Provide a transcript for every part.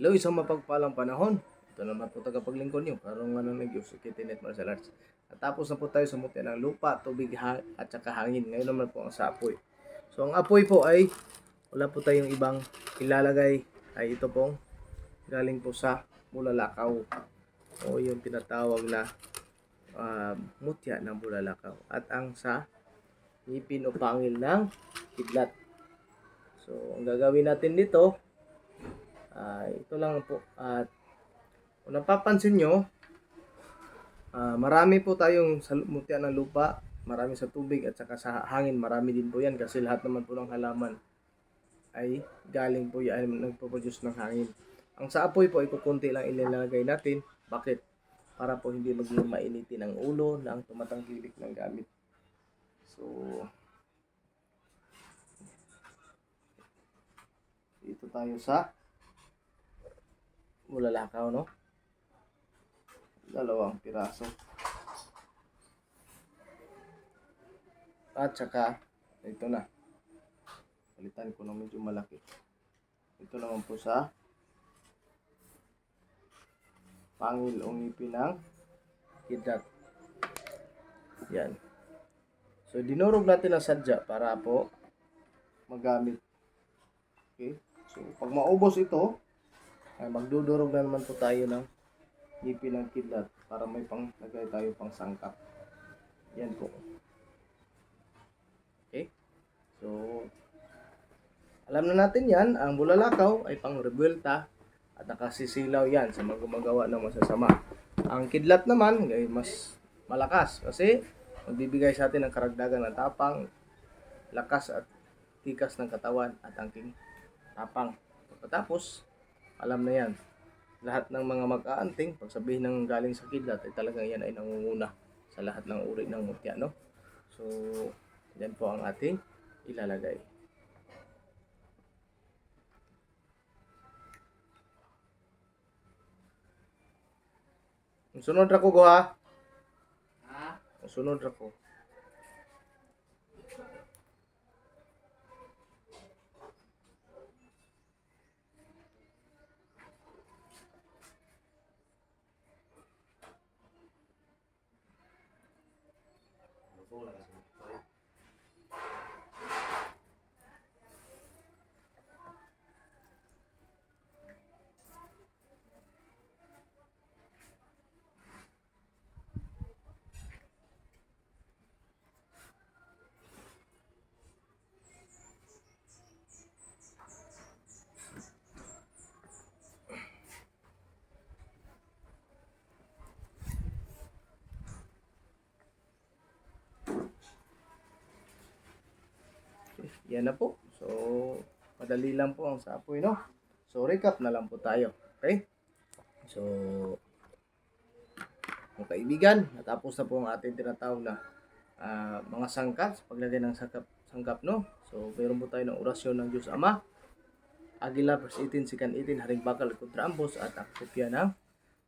Hello, isang mapagpalang panahon. Ito naman po tagapaglingkod niyo. Karong ano ng Diyos, Kitinet Martial Arts. At tapos na po tayo sa mutya ng lupa, tubig ha- at saka hangin. Ngayon naman po ang sa apoy. So ang apoy po ay wala po tayong ibang ilalagay ay ito pong galing po sa bulalakaw o yung tinatawag na ah, mutya ng bulalakaw at ang sa ngipin o pangil ng kidlat. So, ang gagawin natin dito, ay ito lang po. At kung napapansin nyo, ah, marami po tayong mutya ng lupa, marami sa tubig at saka sa hangin, marami din po yan kasi lahat naman po ng halaman ay galing po yan, nagpo-produce ng hangin. Ang sa apoy po ay kukunti lang ilalagay natin. Bakit? Para po hindi maging mainitin ang ulo ng tumatangkilik ng gamit. So, dito tayo sa bulalakaw, no? Dalawang piraso. At saka, ito na. Palitan ko ng medyo malaki. Ito naman po sa pangil o ngipin ng kidlat. Yan. So, dinurog natin ang sadya para po magamit. Okay? So, pag maubos ito, ay magdudurog na naman po tayo ng ngipin ng kidlat para may pang lagay tayo pang sangkap. Yan po. Okay? So, alam na natin yan, ang bulalakaw ay pang rebuelta at nakasisilaw yan sa mga gumagawa ng masasama. Ang kidlat naman ay mas malakas kasi magbibigay sa atin ng karagdagan ng tapang, lakas at tikas ng katawan at angking tapang. Pagkatapos, alam na yan. Lahat ng mga mag-aanting, pag sabihin ng galing sa kidlat, ay talagang yan ay nangunguna sa lahat ng uri ng mutya, no? So, yan po ang ating ilalagay. Sunod ra ko ha. Sunod ra ko. Bora. Yan na po. So, madali lang po ang sapoy, no? So, recap na lang po tayo. Okay? So, mga kaibigan, natapos na po ang ating tinatawag na ah, mga sangkap, sa paglagay ng sangkap, sangkap, no? So, mayroon po tayo ng orasyon ng Diyos Ama, Agila, verse 18, sikan 18, haring bakal, kontra ambos, at ang kopya ng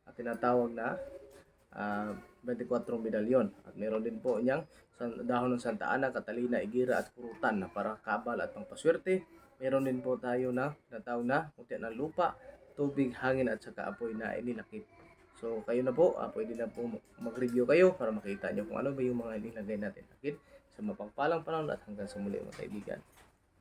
at tinatawag na ah, 24 medalyon. At meron din po niyang dahon ng Santa Ana, Catalina, Igira at Kurutan na para kabal at pangpaswerte. Meron din po tayo na tinatawag na mutya ng lupa, tubig, hangin at saka apoy na inilakip. So kayo na po, ah, pwede na po mag-review kayo para makita nyo kung ano ba yung mga nilagay natin. Okay? Sa mapagpalang panahon at hanggang sa muli mga kaibigan.